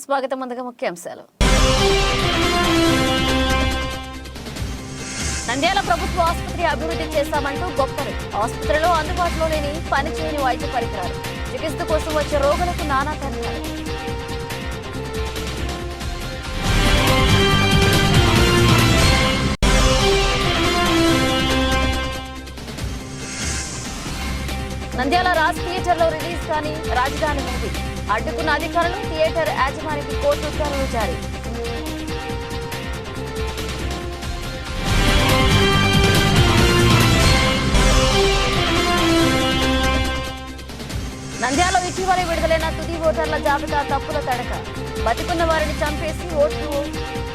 స్వాగతం ముందుగా ముఖ్యాంశాలు. నంద్యాల ప్రభుత్వ ఆసుపత్రి అభివృద్ధి చేశామంటూ గొప్పలు ఆసుపత్రిలో అందుబాటులో లేని పనిచేయని వైద్య పరికరాలు చికిత్స కోసం వచ్చే రోగులకు నానా తంత్రాలు నంద్యాల రాజ్ థియేటర్లో రిలీజ్ కాని రాజధాని మూవీ అడ్డుకున్న అధికారులు థియేటర్ యాజమానికి కోర్టు ఉత్తర్వులు జారీ. నంద్యాలలో ఇటీవల విడుదలైన తుది ఓటర్ల జాబితా తప్పుల తడక. బతికున్న వారిని చంపేసి ఓట్లు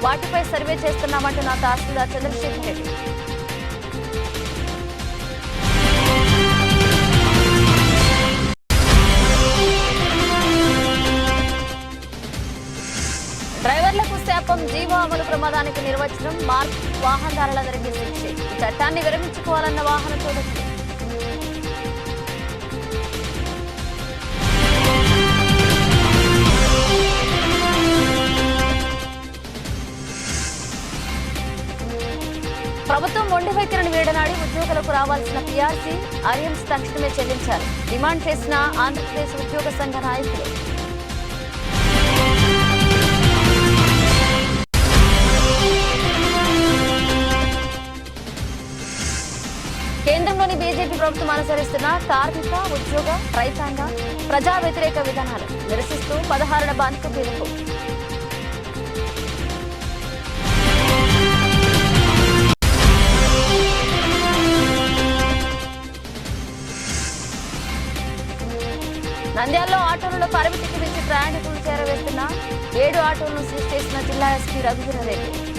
వాటిపై సర్వే చేస్తున్నామంటున్న తహసీల్దార్ చంద్రశేఖర్ రెడ్డి. జీవ అమలు ప్రమాదానికి నిర్వచనం మార్క్ వాహనదారులందరికీ శిక్ష చట్టాన్ని విరమించుకోవాలన్న వాహన చోదకులు ప్రభుత్వం మొండి వైఖరిని వీడనాడి ఉద్యోగులకు రావాల్సిన పీఆర్సీ ఐఎంస్ తక్షణమే చెల్లించారు డిమాండ్ చేసిన ఆంధ్రప్రదేశ్ ఉద్యోగ సంఘ నాయకులు ప్రభుత్వం అనుసరిస్తున్న కార్మిక ఉద్యోగ రైతాంగ ప్రజా వ్యతిరేక విధానాలు నిరసిస్తూ పదహారుల బంద్కు పిలుపు నంద్యాలలో ఆటోలలో పరిమితికి మించి ప్రయాణికులు చేరవేస్తున్న ఏడు ఆటోలను సీజ్ చేసిన జిల్లా ఎస్పీ రఘువీరారెడ్డి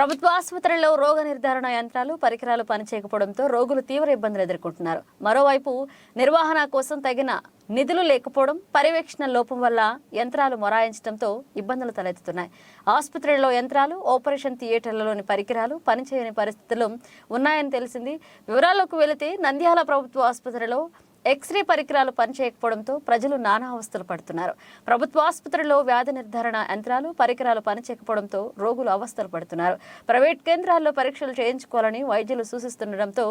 ప్రభుత్వ ఆసుపత్రుల్లో రోగ నిర్ధారణ యంత్రాలు పరికరాలు పనిచేయకపోవడంతో రోగులు తీవ్ర ఇబ్బందులు ఎదుర్కొంటున్నారు. మరోవైపు నిర్వహణ కోసం తగిన నిధులు లేకపోవడం పర్యవేక్షణ లోపం వల్ల యంత్రాలు మొరాయించడంతో ఇబ్బందులు తలెత్తుతున్నాయి. ఆసుపత్రుల్లో యంత్రాలు ఆపరేషన్ థియేటర్లలోని పరికరాలు పనిచేయని పరిస్థితులు ఉన్నాయని తెలిసింది. వివరాల్లోకి వెళితే నంద్యాల ప్రభుత్వ ఆసుపత్రిలో ఎక్స్రే పరికరాలు పనిచేయకపోవడంతో ప్రజలు నానా అవస్థలు పడుతున్నారు. ప్రభుత్వ ఆసుపత్రుల్లో వ్యాధి నిర్ధారణ యంత్రాలు పరికరాలు పనిచేయకపోవడంతో రోగులు అవస్థలు పడుతున్నారు. ప్రైవేట్ కేంద్రాల్లో పరీక్షలు చేయించుకోవాలని వైద్యులు సూచిస్తుండటంతో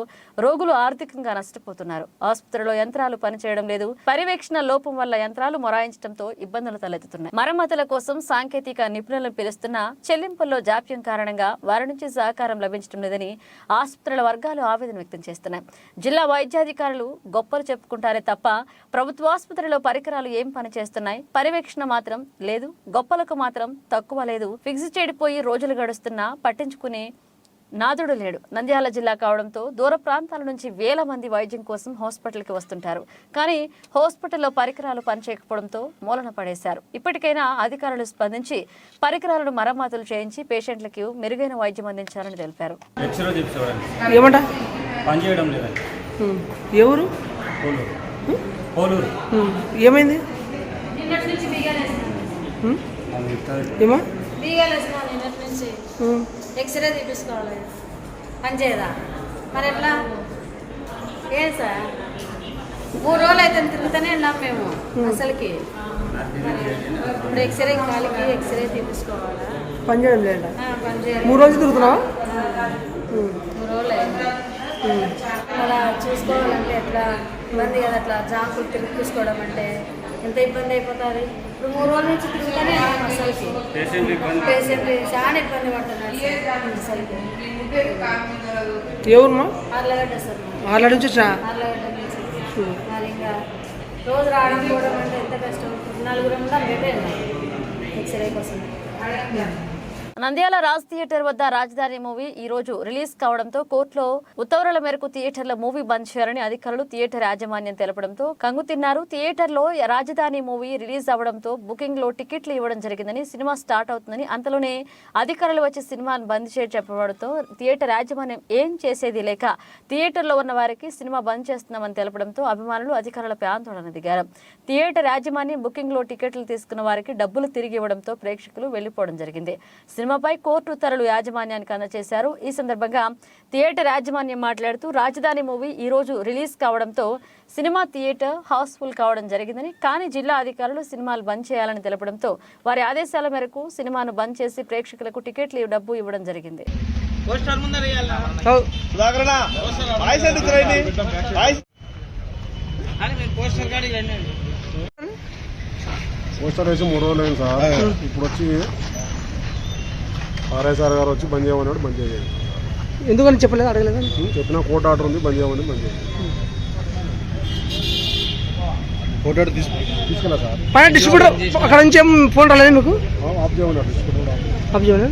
రోగులు ఆర్థికంగా నష్టపోతున్నారు. ఆసుపత్రిలో యంత్రాలు పనిచేయడం లేదు. పర్యవేక్షణ లోపం వల్ల యంత్రాలు మొరాయించడంతో ఇబ్బందులు తలెత్తుతున్నాయి. మరమ్మతుల కోసం సాంకేతిక నిపుణులను పిలుస్తున్న చెల్లింపుల్లో జాప్యం కారణంగా వారి నుంచి సహకారం లభించడం లేదని ఆసుపత్రుల వర్గాలు ఆవేదన వ్యక్తం చేస్తున్నాయి. జిల్లా వైద్యాధికారులు గొప్పలు చెప్పుకుంటారే తప్ప ప్రభుత్వ ఆసుపత్రిలో పరికరాలు ఏం పని చేస్తున్నాయి పర్యవేక్షణ మాత్రం లేదు గొప్పలకు మాత్రం తక్కువ లేదు. ఫిక్స్ చెడిపోయి రోజులు గడుస్తున్నా పట్టించుకునే నాదుడు లేడు. నంద్యాల జిల్లా కావడంతో దూర ప్రాంతాల నుంచి వేల మంది వైద్యం కోసం హాస్పిటల్కి వస్తుంటారు. కానీ హాస్పిటల్లో పరికరాలు పనిచేయకపోవడంతో మూలన పడేశారు. ఇప్పటికైనా అధికారులు స్పందించి పరికరాలను మరమ్మతులు చేయించి పేషెంట్లకు మెరుగైన వైద్యం అందించాలని తెలిపారు. ఎవరు. ఏమైంది? ఏమా. ఎక్స్రే తీపించుకోవాలి పనిచేయదా మరి ఎట్లా? ఏం సార్? మూడు రోజులు అయితే తిరుగుతూనే ఉన్నాం మేము అసలుకి. మరి ఇప్పుడు ఎక్స్రే కాలికి ఎక్స్రే తీపించుకోవాలా పని చేయడం చేయాలి మూడు రోజులు తిరుగుతున్నావా. మూడు రోజులు. అలా చూసుకోవాలంటే ఎట్లా? ఇబ్బంది కదా అట్లా జాంకులు తిరిగిపించుకోవడం అంటే? ఎంత ఇబ్బంది అయిపోతుంది? ఇప్పుడు మూడు రోజుల నుంచి తిరుగుతూనే అసలుకి. పేషెంట్ చాలా ఇబ్బంది పడుతున్నారు అసలుకి. ఆర్లగడ్డ సార్. నుంచి వచ్చినా ఆర్లగడ్డ నుంచి. మరి ఇంకా రోజు రావడం పోవడం అంటే ఎంత కష్టం? నలుగురు రేపే ఎక్స్రే కోసం. నంద్యాల రాజ్ థియేటర్ వద్ద రాజధాని మూవీ ఈ రోజు రిలీజ్ కావడంతో కోర్టులో ఉత్తర్వుల మేరకు థియేటర్ల మూవీ బంద్ చేయాలని అధికారులు థియేటర్ యాజమాన్యం తెలపడంతో కంగు తిన్నారు. థియేటర్లో రాజధాని మూవీ రిలీజ్ అవడంతో బుకింగ్లో టికెట్లు ఇవ్వడం జరిగిందని సినిమా స్టార్ట్ అవుతుందని అంతలోనే అధికారులు వచ్చి సినిమాను బంద్ చేసి చెప్పడంతో థియేటర్ యాజమాన్యం ఏం చేసేది లేక థియేటర్లో ఉన్న వారికి సినిమా బంద్ చేస్తున్నామని తెలపడంతో అభిమానులు అధికారులపై ఆందోళన దిగారు. థియేటర్ యాజమాన్యం బుకింగ్లో టికెట్లు తీసుకున్న వారికి డబ్బులు తిరిగి ఇవ్వడంతో ప్రేక్షకులు వెళ్ళిపోవడం జరిగింది. సినిమా సినిమాపై కోర్టు ఉత్తర్వులు యాజమాన్యానికి అందజేశారు. ఈ సందర్భంగా థియేటర్ యాజమాన్యం మాట్లాడుతూ రాజధాని మూవీ ఈ రోజు రిలీజ్ కావడంతో సినిమా థియేటర్ హౌస్ఫుల్ కావడం జరిగిందని కానీ జిల్లా అధికారులు సినిమాలు బంద్ చేయాలని తెలపడంతో వారి ఆదేశాల మేరకు సినిమాను బంద్ చేసి ప్రేక్షకులకు టికెట్లు డబ్బు ఇవ్వడం జరిగింది. పోస్టర్ వేసి మూడు రోజులు అయింది సార్. ఇప్పుడు వచ్చి ఆర్ఐసార్ గారు వచ్చి బంద్ చేయమన్నాడు బంద్ చేయాలి ఎందుకని చెప్పలేదు అడగలేదు? చెప్పిన కోర్టు ఆర్డర్ ఉంది బంద్ చేయమని బంద్ చేయాలి ఫోటో తీసుకెళ్ళా సార్. పైన డిస్ట్రిబ్యూటర్ అక్కడ నుంచి ఏం ఫోన్ రాలేదు మీకు ఆఫ్ చేయమన్నాడు డిస్ట్రిబ్యూటర్. ఆఫ్ ఆఫ్ చేయమని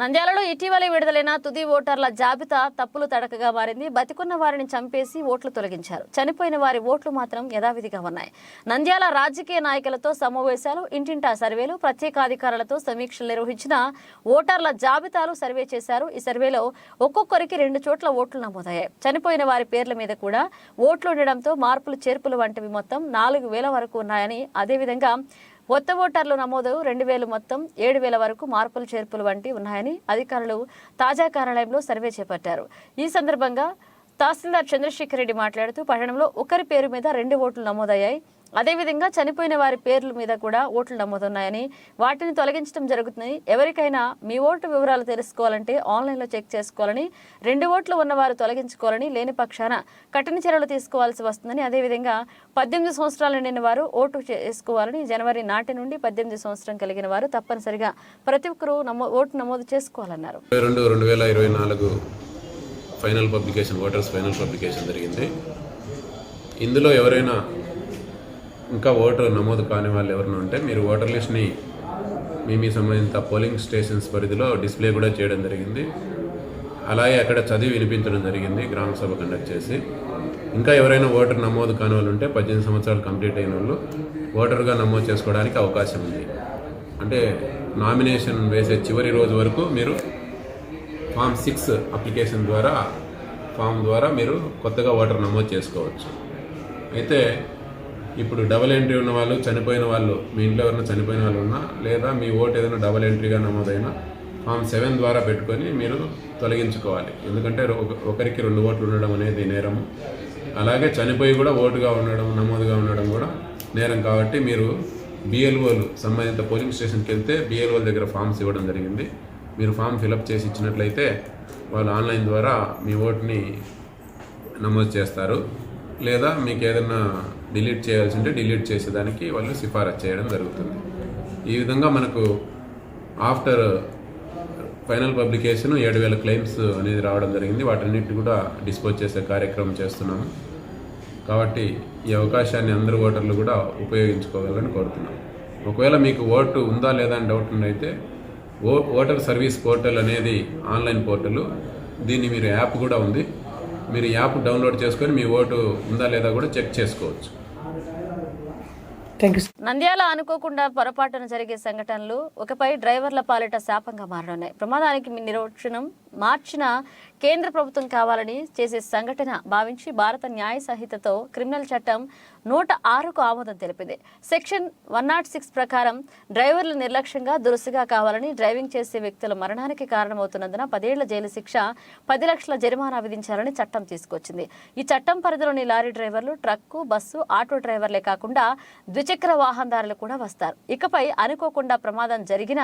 నంద్యాలలో ఇటీవల విడుదలైన తుది ఓటర్ల జాబితా తప్పులు తడకగా మారింది. బతికున్న వారిని చంపేసి ఓట్లు తొలగించారు. చనిపోయిన వారి ఓట్లు మాత్రం యథావిధిగా ఉన్నాయి. నంద్యాల రాజకీయ నాయకులతో సమావేశాలు ఇంటింటా సర్వేలు ప్రత్యేకాధికారులతో సమీక్షలు నిర్వహించిన ఓటర్ల జాబితాలు సర్వే చేశారు. ఈ సర్వేలో ఒక్కొక్కరికి రెండు చోట్ల ఓట్లు నమోదయ్యాయి. చనిపోయిన వారి పేర్ల మీద కూడా ఓట్లు ఉండడంతో మార్పులు చేర్పులు వంటివి మొత్తం నాలుగు వేల వరకు ఉన్నాయని అదేవిధంగా కొత్త ఓటర్లు నమోదు రెండు వేలు మొత్తం ఏడు వేల వరకు మార్పులు చేర్పులు వంటి ఉన్నాయని అధికారులు తాజా కార్యాలయంలో సర్వే చేపట్టారు. ఈ సందర్భంగా తహసీల్దార్ చంద్రశేఖర్ రెడ్డి మాట్లాడుతూ పట్టణంలో ఒకరి పేరు మీద రెండు ఓట్లు నమోదయ్యాయి. అదేవిధంగా చనిపోయిన వారి పేర్ల మీద కూడా ఓట్లు నమోదున్నాయని వాటిని తొలగించడం జరుగుతుంది. ఎవరికైనా మీ ఓటు వివరాలు తెలుసుకోవాలంటే ఆన్లైన్లో చెక్ చేసుకోవాలని రెండు ఓట్లు ఉన్నవారు తొలగించుకోవాలని లేని పక్షాన కఠిన చర్యలు తీసుకోవాల్సి వస్తుందని అదేవిధంగా పద్దెనిమిది సంవత్సరాలు నిండిన వారు ఓటు చేసుకోవాలని జనవరి నాటి నుండి పద్దెనిమిది సంవత్సరం కలిగిన వారు తప్పనిసరిగా ప్రతి ఒక్కరూ నమో ఓటు నమోదు చేసుకోవాలన్నారు. రెండు రెండు వేల ఇరవై నాలుగు final publication voters final publication జరిగింది. ఇందులో ఎవరైనా ఇంకా ఓటర్ నమోదు కాని వాళ్ళు ఎవరైనా ఉంటే మీరు ఓటర్ లిస్ట్ని మీ మీ సంబంధిత పోలింగ్ స్టేషన్స్ పరిధిలో డిస్ప్లే కూడా చేయడం జరిగింది. అలాగే అక్కడ చదివి వినిపించడం జరిగింది గ్రామ సభ కండక్ట్ చేసి. ఇంకా ఎవరైనా ఓటర్ నమోదు కాని వాళ్ళు ఉంటే పద్దెనిమిది సంవత్సరాలు కంప్లీట్ అయిన వాళ్ళు ఓటర్గా నమోదు చేసుకోవడానికి అవకాశం ఉంది. అంటే నామినేషన్ వేసే చివరి రోజు వరకు మీరు ఫామ్ సిక్స్ అప్లికేషన్ ద్వారా ఫామ్ ద్వారా మీరు కొత్తగా ఓటర్ నమోదు చేసుకోవచ్చు. అయితే ఇప్పుడు డబల్ ఎంట్రీ ఉన్న వాళ్ళు చనిపోయిన వాళ్ళు మీ ఇంట్లో ఎవరైనా చనిపోయిన వాళ్ళు ఉన్నా లేదా మీ ఓటు ఏదైనా డబల్ ఎంట్రీగా నమోదైనా ఫామ్ సెవెన్ ద్వారా పెట్టుకొని మీరు తొలగించుకోవాలి. ఎందుకంటే ఒక- ఒకరికి రెండు ఓట్లు ఉండడం అనేది నేరము. అలాగే చనిపోయి కూడా ఓటుగా ఉండడం నమోదుగా ఉండడం కూడా నేరం. కాబట్టి మీరు బిఎల్ఓలు సంబంధిత పోలింగ్ స్టేషన్కి వెళ్తే బిఎల్ఓల దగ్గర ఫామ్స్ ఇవ్వడం జరిగింది. మీరు ఫామ్ ఫిలప్ చేసి ఇచ్చినట్లయితే వాళ్ళు ఆన్లైన్ ద్వారా మీ ఓటుని నమోదు చేస్తారు. లేదా మీకు ఏదైనా డిలీట్ చేయాల్సి ఉంటే డిలీట్ చేసేదానికి వాళ్ళు సిఫారసు చేయడం జరుగుతుంది. ఈ విధంగా మనకు ఆఫ్టర్ ఫైనల్ పబ్లికేషన్ ఏడు వేల క్లెయిమ్స్ అనేది రావడం జరిగింది. వాటన్నిటిని కూడా డిస్పోజ్ చేసే కార్యక్రమం చేస్తున్నాము. కాబట్టి ఈ అవకాశాన్ని అందరు ఓటర్లు కూడా ఉపయోగించుకోవాలని కోరుతున్నాం. ఒకవేళ మీకు ఓటు ఉందా లేదా అని డౌట్ ఉన్నైతే ఓ ఓటర్ సర్వీస్ పోర్టల్ అనేది ఆన్లైన్ పోర్టల్. దీన్ని మీరు యాప్ కూడా ఉంది. మీరు యాప్ డౌన్లోడ్ చేసుకొని మీ ఓటు ఉందా లేదా కూడా చెక్ చేసుకోవచ్చు. థ్యాంక్ యూ నంద్యాల అనుకోకుండా పొరపాటున జరిగే సంఘటనలు ఒకపై డ్రైవర్ల పాలిట శాపంగా మారనున్నాయి. ప్రమాదానికి మీ నిర్వచనం మార్చిన కేంద్ర ప్రభుత్వం కావాలని చేసే సంఘటన భావించి భారత న్యాయ సంహితతో క్రిమినల్ చట్టం నూట ఆరుకు ఆమోదం తెలిపింది. సెక్షన్ వన్ నాట్ సిక్స్ ప్రకారం డ్రైవర్లు నిర్లక్ష్యంగా దురుసుగా కావాలని డ్రైవింగ్ చేసే వ్యక్తుల మరణానికి కారణమవుతున్నందున పదేళ్ళ జైలు శిక్ష పది లక్షల జరిమానా విధించాలని చట్టం తీసుకొచ్చింది. ఈ చట్టం పరిధిలోని లారీ డ్రైవర్లు ట్రక్కు బస్సు ఆటో డ్రైవర్లే కాకుండా ద్విచక్ర వాహనదారులు కూడా వస్తారు. ఇకపై అనుకోకుండా ప్రమాదం జరిగిన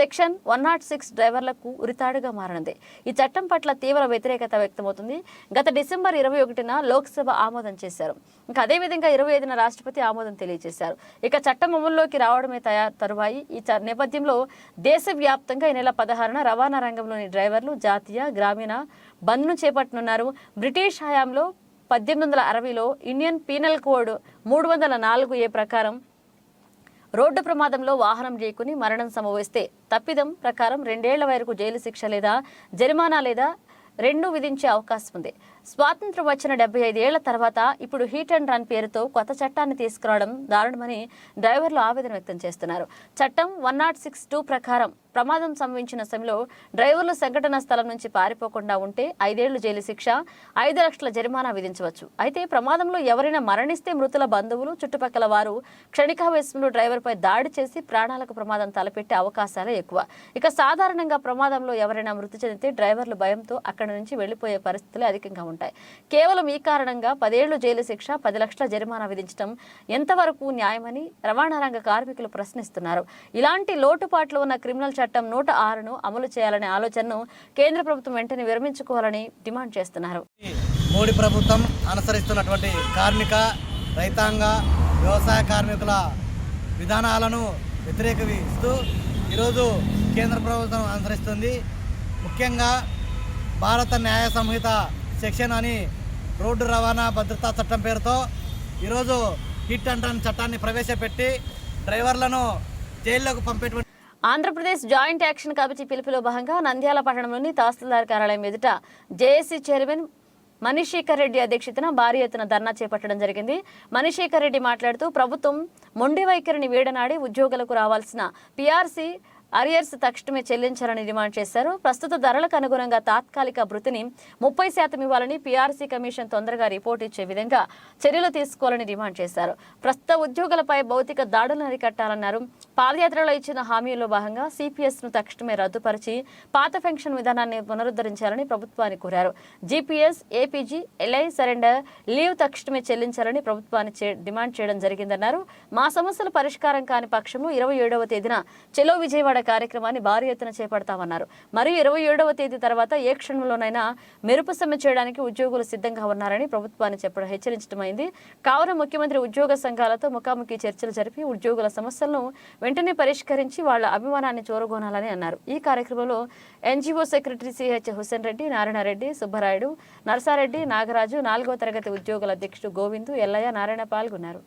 సెక్షన్ వన్ నాట్ సిక్స్ డ్రైవర్లకు ఉరితాడుగా మారనుంది. ఈ చట్టం పట్ల తీవ్ర వ్యతిరేకత వ్యక్తమవుతుంది. గత డిసెంబర్ ఇరవై ఒకటిన లోక్సభ ఆమోదం చేశారు. ఇంకా అదేవిధంగా ఇరవై ఐదున రాష్ట్రపతి ఆమోదం తెలియజేశారు. ఇక చట్టం అమల్లోకి రావడమే తయారు తరువాయి. ఈ నేపథ్యంలో దేశవ్యాప్తంగా ఈ నెల పదహారున రవాణా రంగంలోని డ్రైవర్లు జాతీయ గ్రామీణ బంద్ను చేపట్టనున్నారు. బ్రిటిష్ హయాంలో పద్దెనిమిది వందల అరవైలో ఇండియన్ పీనల్ కోడ్ మూడు వందల నాలుగు ఏ ప్రకారం రోడ్డు ప్రమాదంలో వాహనం ఢీకొని మరణం సంభవిస్తే తప్పిదం ప్రకారం రెండేళ్ళ వరకు జైలు శిక్ష లేదా జరిమానా లేదా రెండు విధించే అవకాశం ఉంది. స్వాతంత్రం వచ్చిన డెబ్బై ఐదేళ్ళ తర్వాత ఇప్పుడు హీట్ అండ్ రన్ పేరుతో కొత్త చట్టాన్ని తీసుకురావడం దారుణమని డ్రైవర్లు ఆవేదన వ్యక్తం చేస్తున్నారు. చట్టం వన్ నాట్ సిక్స్ టూ ప్రకారం ప్రమాదం సంభవించిన సమయంలో డ్రైవర్లు సంఘటన స్థలం నుంచి పారిపోకుండా ఉంటే ఐదేళ్ళు జైలు శిక్ష ఐదు లక్షల జరిమానా విధించవచ్చు. అయితే ప్రమాదంలో ఎవరైనా మరణిస్తే మృతుల బంధువులు చుట్టుపక్కల వారు క్షణికావేశంలో డ్రైవర్పై దాడి చేసి ప్రాణాలకు ప్రమాదం తలపెట్టే అవకాశాలే ఎక్కువ. ఇక సాధారణంగా ప్రమాదంలో ఎవరైనా మృతి చెందితే డ్రైవర్లు భయంతో అక్కడి నుంచి వెళ్ళిపోయే పరిస్థితులు అధికంగా ఉంటాయి. కేవలం ఈ కారణంగా పదేళ్ళు జైలు శిక్ష పది లక్షల జరిమానా విధించడం ఎంతవరకు న్యాయమని రవాణా రంగ కార్మికులు ప్రశ్నిస్తున్నారు. ఇలాంటి లోటుపాట్లు ఉన్న క్రిమినల్ చట్టం నూట ఆరును అమలు చేయాలనే ఆలోచనను కేంద్ర ప్రభుత్వం వెంటనే విరమించుకోవాలని డిమాండ్ చేస్తున్నారు. మోడీ ప్రభుత్వం అనుసరిస్తున్నటువంటి కార్మిక రైతాంగ వ్యవసాయ కార్మికుల విధానాలను వ్యతిరేకిస్తూ ఈరోజు కేంద్ర ప్రభుత్వం అనుసరిస్తుంది. ముఖ్యంగా భారత న్యాయ సంహిత సెక్షన్ అని రోడ్డు రవాణా భద్రతా చట్టం పేరుతో ఈరోజు హిట్ అండ్ రన్ చట్టాన్ని ప్రవేశపెట్టి డ్రైవర్లను జైల్లోకి పంపేటువంటి ఆంధ్రప్రదేశ్ జాయింట్ యాక్షన్ కమిటీ పిలుపులో భాగంగా నంద్యాల పట్టణంలోని తహసీల్దార్ కార్యాలయం ఎదుట జేఏసీ చైర్మన్ మణిశేఖర్ రెడ్డి అధ్యక్షతన భారీ ఎత్తున ధర్నా చేపట్టడం జరిగింది. మణిశేఖర్ రెడ్డి మాట్లాడుతూ ప్రభుత్వం మొండి వైఖరిని వీడనాడి ఉద్యోగులకు రావాల్సిన పీఆర్సీ అరియర్స్ తక్షణమే చెల్లించాలని డిమాండ్ చేశారు. ప్రస్తుత ధరలకు అనుగుణంగా తాత్కాలిక భృతిని ముప్పై శాతం ఇవ్వాలని పీఆర్సీ కమిషన్ తొందరగా రిపోర్ట్ ఇచ్చే విధంగా చర్యలు తీసుకోవాలని డిమాండ్ చేశారు. ప్రస్తుత ఉద్యోగులపై భౌతిక దాడులను అరికట్టాలన్నారు. పాదయాత్రలో ఇచ్చిన హామీలో భాగంగా సిపిఎస్ను తక్షణమే రద్దుపరిచి పాత పెన్షన్ విధానాన్ని పునరుద్ధరించాలని ప్రభుత్వాన్ని కోరారు. GPS APG LI surrender leave తక్షణమే చెల్లించాలని ప్రభుత్వాన్ని డిమాండ్ చేయడం జరిగిందన్నారు. మా సమస్యల పరిష్కారం కాని పక్షంలో ఇరవై ఏడవ తేదీన చెలో విజయవాడ కార్యక్రమాన్ని భారీ ఎత్తున చేపడతామన్నారు. మరియు ఇరవై ఏడవ తేదీ తర్వాత ఏ క్షణంలోనైనా మెరుపు సమ్మె చేయడానికి ఉద్యోగులు సిద్ధంగా ఉన్నారని ప్రభుత్వాన్ని చెప్పడం హెచ్చరించడమైంది కావున ముఖ్యమంత్రి ఉద్యోగ సంఘాలతో ముఖాముఖి చర్చలు జరిపి ఉద్యోగుల సమస్యలను వెంటనే పరిష్కరించి వాళ్ళ అభిమానాన్ని చూరగొనాలని అన్నారు. ఈ కార్యక్రమంలో NGO secretary CH Hussain Reddy Narayanareddy Subbarayudu Narsareddy Nagaraju నాలుగో తరగతి ఉద్యోగుల అధ్యక్షుడు గోవిందు ఎల్లయ్య నారాయణ పాల్గొన్నారు.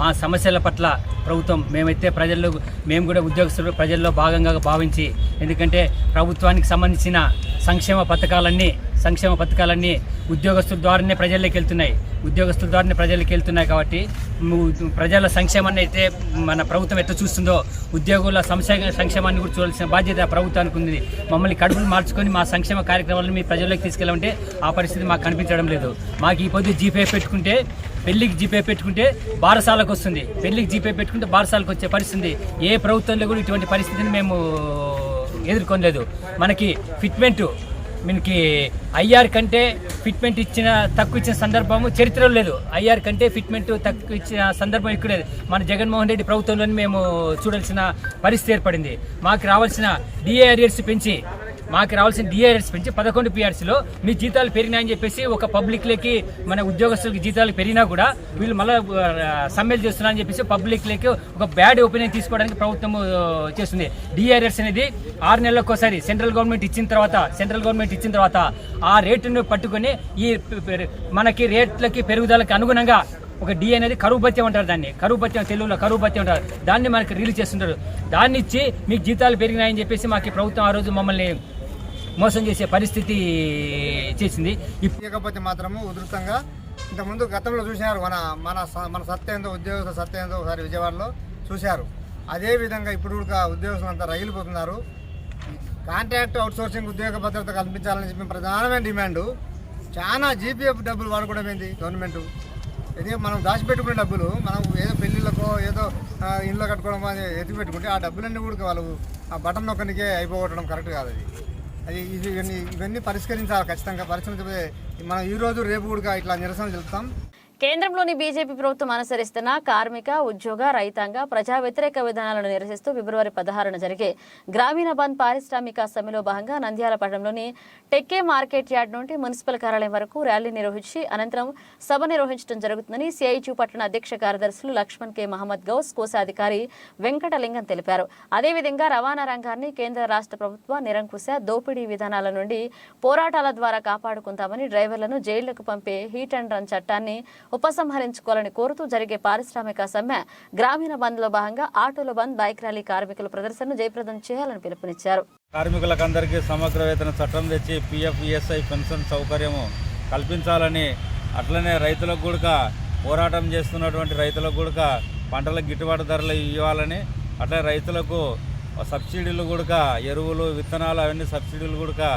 మా సమస్యల పట్ల ప్రభుత్వం మేమైతే ప్రజల్లో మేము కూడా ఉద్యోగస్తులు ప్రజల్లో భాగంగా భావించి ఎందుకంటే ప్రభుత్వానికి సంబంధించిన సంక్షేమ పథకాలన్నీ సంక్షేమ పథకాలన్నీ ఉద్యోగస్తుల ద్వారానే ప్రజల్లోకి వెళ్తున్నాయి. ఉద్యోగస్తుల ద్వారానే ప్రజలకి వెళ్తున్నాయి కాబట్టి ప్రజల సంక్షేమాన్ని అయితే మన ప్రభుత్వం ఎట్లా చూస్తుందో ఉద్యోగుల సంక్షేమ సంక్షేమాన్ని కూడా చూడాల్సిన బాధ్యత ప్రభుత్వానికి ఉంది. మమ్మల్ని కడుపులు మార్చుకొని మా సంక్షేమ కార్యక్రమాలను మీ ప్రజల్లోకి తీసుకెళ్ళమంటే ఆ పరిస్థితి మాకు కనిపించడం లేదు. మాకు ఈ పొద్దు జీపే పెట్టుకుంటే పెళ్ళికి జీపే పెట్టుకుంటే బారసాలకు వస్తుంది. పెళ్ళికి జీపే పెట్టుకుంటే బారసాలకు వచ్చే పరిస్థితి. ఏ ప్రభుత్వంలో కూడా ఇటువంటి పరిస్థితిని మేము ఎదుర్కొనలేదు మనకి ఫిట్మెంట్ మనకి ఐఆర్ కంటే ఫిట్మెంట్ ఇచ్చిన తక్కువ ఇచ్చిన సందర్భము చరిత్రలో లేదు. ఐఆర్ కంటే ఫిట్మెంట్ తక్కువ ఇచ్చిన సందర్భం ఇక్కడ లేదు. మన జగన్మోహన్ రెడ్డి ప్రభుత్వంలోనే మేము చూడాల్సిన పరిస్థితి ఏర్పడింది. మాకు రావాల్సిన డిఏ అరియర్స్ పెంచి మాకు రావాల్సిన డిఆర్ఎస్ పెంచి పదకొండు పిఆర్సీలో మీ జీతాలు పెరిగినాయని చెప్పేసి ఒక పబ్లిక్లోకి మన ఉద్యోగస్తులకి జీతాలు పెరిగినా కూడా వీళ్ళు మళ్ళీ సమ్మెలు చేస్తున్నారని చెప్పేసి పబ్లిక్లోకి ఒక బ్యాడ్ ఒపీనియన్ తీసుకోవడానికి ప్రభుత్వం చేస్తుంది. డిఆర్ఎస్ అనేది ఆరు నెలలకు ఒకసారి సెంట్రల్ గవర్నమెంట్ ఇచ్చిన తర్వాత సెంట్రల్ గవర్నమెంట్ ఇచ్చిన తర్వాత ఆ రేటును పట్టుకొని ఈ పె- మనకి రేట్లకి పెరుగుదలకి అనుగుణంగా ఒక డి అనేది కరువు భత్యం అంటారు దాన్ని. కరువు భత్యం తెలుగులో కరువు భత్యం అంటారు. దాన్ని మనకి రిలీజ్ చేస్తుంటారు. దాన్ని ఇచ్చి మీకు జీతాలు పెరిగినాయని చెప్పేసి మాకు ప్రభుత్వం ఆ రోజు మమ్మల్ని మోసం చేసే పరిస్థితి చేసింది. ఇప్పుడు ఇకపోతే మాత్రము ఉధృతంగా ఇంతకుముందు గతంలో చూశారు మన మన స- మన సత్తా ఏందో ఉద్యోగస్తుల ఏందో ఒకసారి విజయవాడలో చూశారు. అదే విధంగా ఇప్పుడు కూడా ఉద్యోగస్తులు అంతా రగిలిపోతున్నారు కాంట్రాక్ట్ అవుట్సోర్సింగ్ ఉద్యోగ భద్రత కల్పించాలని చెప్పి ప్రధానమైన డిమాండ్. చాలా జీపీఎఫ్ డబ్బులు వాడుకోవడమేంది గవర్నమెంట్. ఇది మనం దాచిపెట్టుకునే డబ్బులు మనం ఏదో పెళ్ళిళ్ళకో ఏదో ఆ, కట్టుకోవడం అది ఎత్తి ఆ డబ్బులన్నీ కూడా వాళ్ళు ఆ బటన్ నొక్కనికే అయిపోవడం కరెక్ట్ కాదు అది. అది ఇది ఇవన్నీ ఇవన్నీ పరిష్కరించాలి ఖచ్చితంగా. పరిష్కరించకపోతే మనం ఈరోజు రేపు కూడా ఇట్లా నిరసన తెలుపుతాం కేంద్రంలోని బీజేపీ ప్రభుత్వం అనుసరిస్తున్న కార్మిక ఉద్యోగ రైతాంగ ప్రజా వ్యతిరేక విధానాలను నిరసిస్తూ ఫిబ్రవరి పదహారున జరిగే గ్రామీణ బంద్ పారిశ్రామిక సమ్మెలో భాగంగా నంద్యాల పట్టణంలోని టెక్కే మార్కెట్ యార్డ్ నుండి మున్సిపల్ కార్యాలయం వరకు ర్యాలీ నిర్వహించి అనంతరం సభ నిర్వహించడం జరుగుతుందని సిఐచు పట్టణ అధ్యక్ష కార్యదర్శులు లక్ష్మణ్ కె. మహమ్మద్ గౌస్ కోశాధికారి వెంకటలింగం తెలిపారు. అదేవిధంగా రవాణా రంగాన్ని కేంద్ర రాష్ట్ర ప్రభుత్వ నిరంకుశ దోపిడీ విధానాల నుండి పోరాటాల ద్వారా కాపాడుకుంటామని డ్రైవర్లను జైళ్ళకు పంపే హీట్ అండ్ రన్ చట్టాన్ని ఉపసంహరించుకోవాలని కోరుతూ జరిగే పారిశ్రామిక సమ్మె గ్రామీణ బంద్లో భాగంగా ఆటోల బంద్ బైక్ ర్యాలీ కార్మికుల ప్రదర్శనను జయప్రదం చేయాలని పిలుపునిచ్చారు. కార్మికులకందరికీ సమగ్ర వేతన చట్టం తెచ్చి పిఎఫ్ ఈఎస్ఐ పెన్షన్ సౌకర్యము కల్పించాలని అట్లనే రైతులకు కూడా పోరాటం చేస్తున్నటువంటి రైతులకు కూడా పంటలకు గిట్టుబాటు ధరలు ఇవ్వాలని అట్లే రైతులకు సబ్సిడీలు కూడా ఎరువులు విత్తనాలు అవన్నీ సబ్సిడీలు కూడా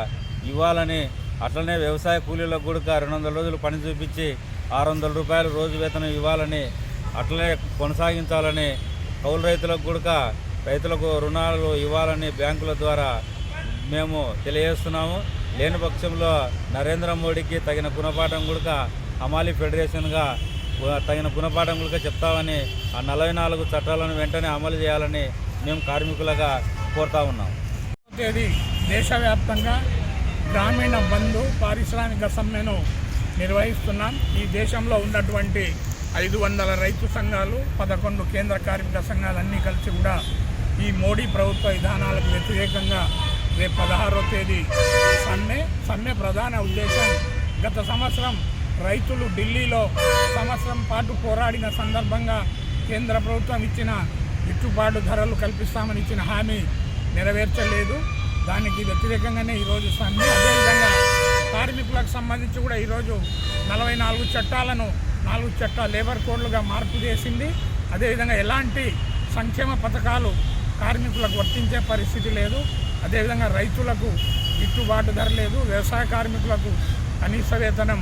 ఇవ్వాలని అట్లనే వ్యవసాయ కూలీలకు కూడా రెండు వందల రోజులు పని చూపించి ఆరు వందల రూపాయలు రోజు వేతనం ఇవ్వాలని అట్లనే కొనసాగించాలని కౌలు రైతులకు కూడా రైతులకు రుణాలు ఇవ్వాలని బ్యాంకుల ద్వారా మేము తెలియజేస్తున్నాము. లేని పక్షంలో నరేంద్ర మోడీకి తగిన గుణపాఠం కూడా హమాలీ ఫెడరేషన్గా తగిన గుణపాఠం కూడా చెప్తామని ఆ నలభై నాలుగు చట్టాలను వెంటనే అమలు చేయాలని మేము కార్మికులుగా కోరుతా ఉన్నాం. తేదీ దేశవ్యాప్తంగా గ్రామీణ బంధు పారిశ్రామిక సమ్మెను నిర్వహిస్తున్నాం. ఈ దేశంలో ఉన్నటువంటి ఐదు వందల రైతు సంఘాలు పదకొండు కేంద్ర కార్మిక సంఘాలన్నీ కలిసి కూడా ఈ మోడీ ప్రభుత్వ విధానాలకు వ్యతిరేకంగా రేపు పదహారో తేదీ సమ్మె. సమ్మె ప్రధాన ఉద్దేశం గత సంవత్సరం రైతులు ఢిల్లీలో సంవత్సరం పాటు పోరాడిన సందర్భంగా కేంద్ర ప్రభుత్వం ఇచ్చిన గిట్టుబాటు ధరలు కల్పిస్తామని ఇచ్చిన హామీ నెరవేర్చలేదు. దానికి వ్యతిరేకంగానే ఈరోజు సమ్మె. అదేవిధంగా కార్మికులకు సంబంధించి కూడా ఈరోజు నలభై నాలుగు చట్టాలను నాలుగు చట్ట లేబర్ కోడ్లుగా మార్పు చేసింది. అదేవిధంగా ఎలాంటి సంక్షేమ పథకాలు కార్మికులకు వర్తించే పరిస్థితి లేదు. అదేవిధంగా రైతులకు గిట్టుబాటు ధర లేదు. వ్యవసాయ కార్మికులకు కనీస వేతనం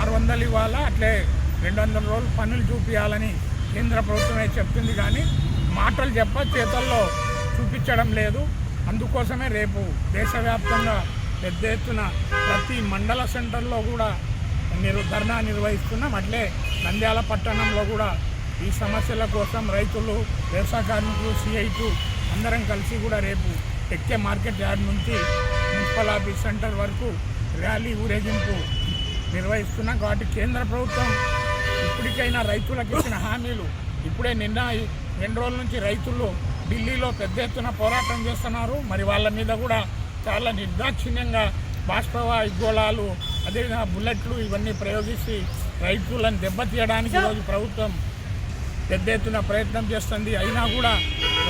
ఆరు వందలు ఇవ్వాలా? అట్లే రెండు వందల రోజులు పనులు చూపించాలని కేంద్ర ప్రభుత్వమే చెప్తుంది కానీ మాటలు చెప్ప చేతల్లో చూపించడం లేదు. అందుకోసమే రేపు దేశవ్యాప్తంగా పెద్ద ఎత్తున ప్రతి మండల సెంటర్లో కూడా నిర్ ధర్నా నిర్వహిస్తున్నాం. అట్లే నంద్యాల పట్టణంలో కూడా ఈ సమస్యల కోసం రైతులు వ్యవసాయ కార్మికులు సిఐటు అందరం కలిసి కూడా రేపు ఎక్కే మార్కెట్ యార్డ్ నుంచి మున్సిపల్ ఆఫీస్ సెంటర్ వరకు ర్యాలీ ఊరేగింపు నిర్వహిస్తున్నాం. కాబట్టి కేంద్ర ప్రభుత్వం ఇప్పటికైనా రైతులకు ఇచ్చిన హామీలు ఇప్పుడే నిన్న రెండు రోజుల నుంచి రైతులు ఢిల్లీలో పెద్ద ఎత్తున పోరాటం చేస్తున్నారు. మరి వాళ్ళ మీద కూడా చాలా నిర్దాక్షిణ్యంగా బాష్పవాయు గోళాలు అదేవిధంగా బుల్లెట్లు ఇవన్నీ ప్రయోగిస్తే రైతులను దెబ్బతీయడానికి ఈరోజు ప్రభుత్వం పెద్ద ఎత్తున ప్రయత్నం చేస్తుంది. అయినా కూడా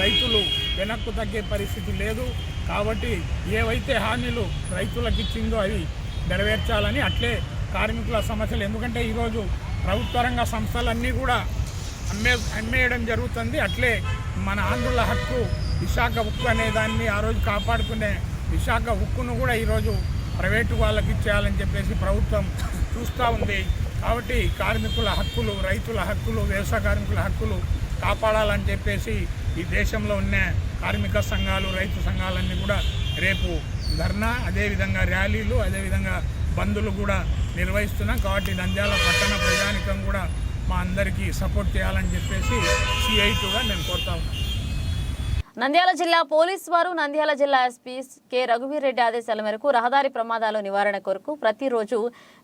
రైతులు వెనక్కు తగ్గే పరిస్థితి లేదు. కాబట్టి ఏవైతే హామీలు రైతులకు ఇచ్చిందో అవి నెరవేర్చాలని అట్లే కార్మికుల సమస్యలు. ఎందుకంటే ఈరోజు ప్రభుత్వ రంగ సంస్థలన్నీ కూడా అమ్మే అమ్మేయడం జరుగుతుంది. అట్లే మన ఆంధ్రుల హక్కు విశాఖ ఉక్కు అనే దాన్ని ఆ రోజు కాపాడుకునే విశాఖ హుక్కును కూడా ఈరోజు ప్రైవేటు వాళ్ళకి ఇచ్చేయాలని చెప్పేసి ప్రభుత్వం చూస్తూ ఉంది. కాబట్టి కార్మికుల హక్కులు రైతుల హక్కులు వ్యవసాయ కార్మికుల హక్కులు కాపాడాలని చెప్పేసి ఈ దేశంలో ఉన్న కార్మిక సంఘాలు రైతు సంఘాలన్నీ కూడా రేపు ధర్నా అదేవిధంగా ర్యాలీలు అదేవిధంగా బంధులు కూడా నిర్వహిస్తున్నాం. కాబట్టి నంద్యాల పట్టణ ప్రజానికం కూడా మా అందరికీ సపోర్ట్ చేయాలని చెప్పేసి సిఐటుగా నేను కోరుతా ఉన్నాను. నంద్యాల జిల్లా పోలీస్ వారు నంద్యాల జిల్లా ఎస్పీ కె రఘువీర్ రెడ్డి ఆదేశాల మేరకు రహదారి ప్రమాదాల నివారణ కొరకు ప్రతిరోజు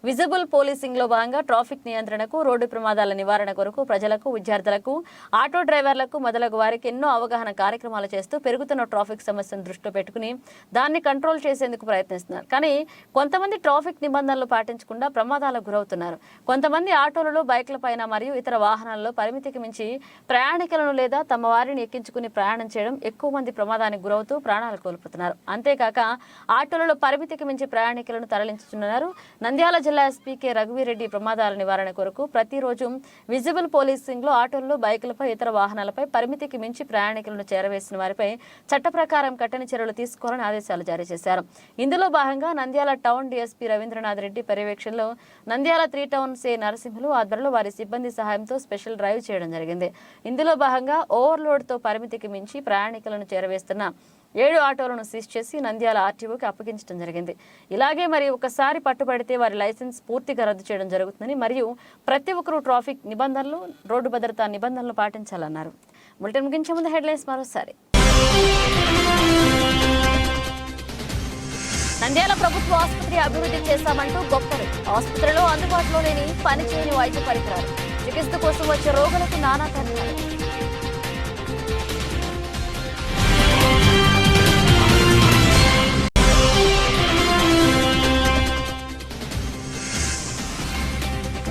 విజిబుల్ పోలీసింగ్లో భాగంగా ట్రాఫిక్ నియంత్రణకు రోడ్డు ప్రమాదాల నివారణ కొరకు ప్రజలకు విద్యార్థులకు ఆటో డ్రైవర్లకు మొదలగు వారికి ఎన్నో అవగాహన కార్యక్రమాలు చేస్తూ పెరుగుతున్న ట్రాఫిక్ సమస్యను దృష్టిలో పెట్టుకుని దాన్ని కంట్రోల్ చేసేందుకు ప్రయత్నిస్తున్నారు. కానీ కొంతమంది ట్రాఫిక్ నిబంధనలు పాటించకుండా ప్రమాదాలకు గురవుతున్నారు. కొంతమంది ఆటోలలో బైక్ల పైన మరియు ఇతర వాహనాల్లో పరిమితికి మించి ప్రయాణికులను లేదా తమ వారిని ఎక్కించుకుని ప్రయాణం చేయడం ఎక్కువ మంది ప్రమాదానికి గురవుతూ ప్రాణాలు కోల్పోతున్నారు. అంతేకాక ఆటోలలో పరిమితికి మించి ప్రయాణికులను తరలించుతున్నారు నంద్యాల జిల్లా ఎస్పీ కె. రఘువీరెడ్డి ప్రమాదాల నివారణ కొరకు ప్రతిరోజు విజిబుల్ పోలీసింగ్లో ఆటోల్లో బైకులపై ఇతర వాహనాలపై పరిమితికి మించి ప్రయాణికులను చేరవేసిన వారిపై చట్ట ప్రకారం కఠిన చర్యలు తీసుకోవాలని ఆదేశాలు జారీ చేశారు. ఇందులో భాగంగా నంద్యాల టౌన్ డీఎస్పీ రవీంద్రనాథ్ రెడ్డి పర్యవేక్షణలో నంద్యాల త్రీ టౌన్ సే నరసింహులు ఆధ్వర్యంలో వారి సిబ్బంది సహాయంతో స్పెషల్ డ్రైవ్ చేయడం జరిగింది. ఇందులో భాగంగా ఓవర్లోడ్తో పరిమితికి మించి ప్రయాణికులను చేరవేస్తున్న ఏడు ఆటోలను సీజ్ చేసి నంద్యాల ఆర్టీఓకి అప్పగించడం జరిగింది. ఇలాగే మరి ఒకసారి పట్టుబడితే వారి లైసెన్స్ పూర్తిగా రద్దు చేయడం జరుగుతుందని మరియు ప్రతి ఒక్కరూ ట్రాఫిక్ నిబంధనలు రోడ్డు భద్రతా నిబంధనలు పాటించాలన్నారు. బులెటిన్ ముగించే ముందు హెడ్లైన్స్ మరోసారి. నంద్యాల ప్రభుత్వ ఆసుపత్రి అభివృద్ధి చేశామంటూ గొప్పలు ఆసుపత్రిలో అందుబాటులో లేని పనిచేయని వైద్య పరికరాలు. చికిత్స కోసం వచ్చే రోగులకు నానా తరహాలు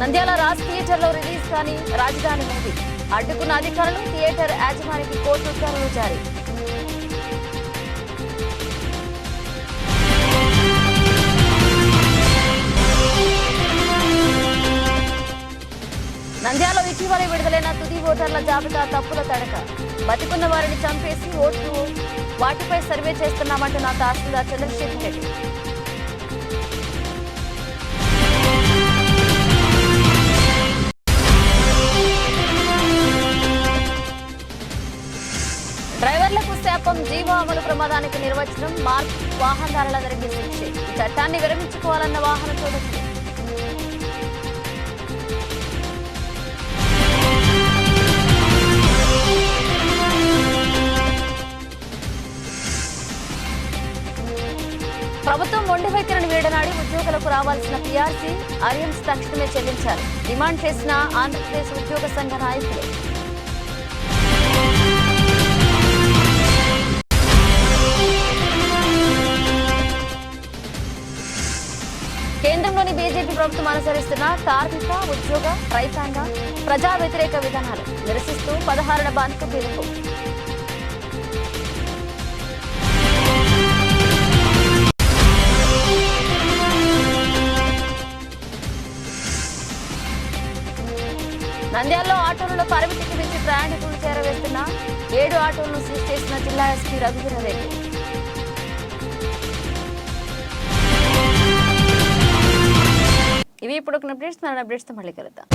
నంద్యాల రాజ్ థియేటర్లో రిలీజ్ కాని రాజధాని మూవీ అడ్డుకున్న అధికారులు థియేటర్ యాజమానికి కోర్టు ఉత్తర్వులు జారీ. నంద్యాల ఇటీవల విడుదలైన తుది ఓటర్ల జాబితా తప్పుల తడక. బతికున్న వారిని చంపేసి ఓట్లు వాటిపై సర్వే చేస్తున్నామంటున్న తహసీల్దార్ చంద్రశేఖర్ రెడ్డి. డ్రైవర్లకు శాపం జీవ అమలు ప్రమాదానికి నిర్వచనం మార్క్ వాహనదారులందరికీ శిక్షే చట్టాన్ని విరమించుకోవాలన్న వాహన చోదకులు ప్రభుత్వం మొండి వైఖరిని వీడనాడి ఉద్యోగులకు రావాల్సిన పీఆర్సీ ఆర్యన్స్ తక్షణమే చెల్లించారు డిమాండ్ చేసిన ఆంధ్రప్రదేశ్ ఉద్యోగ సంఘ నాయకులు ప్రభుత్వం అనుసరిస్తున్న కార్మిక ఉద్యోగ రైతాంగ ప్రజా వ్యతిరేక విధానాలు నిరసిస్తూ పదహారుల బంద్కు పిలుపు నంద్యాలలో ఆటోలలో పరిమితికి మించి ప్రయాణికులు చేరవేస్తున్న ఏడు ఆటోలను సీజ్ చేసిన జిల్లా ఎస్పీ రఘువీరారెడ్డి ఇవి ఇప్పుడు ఒక అప్డేట్స్ మన అప్డేట్స్తో మళ్ళీ కలుద్దాం.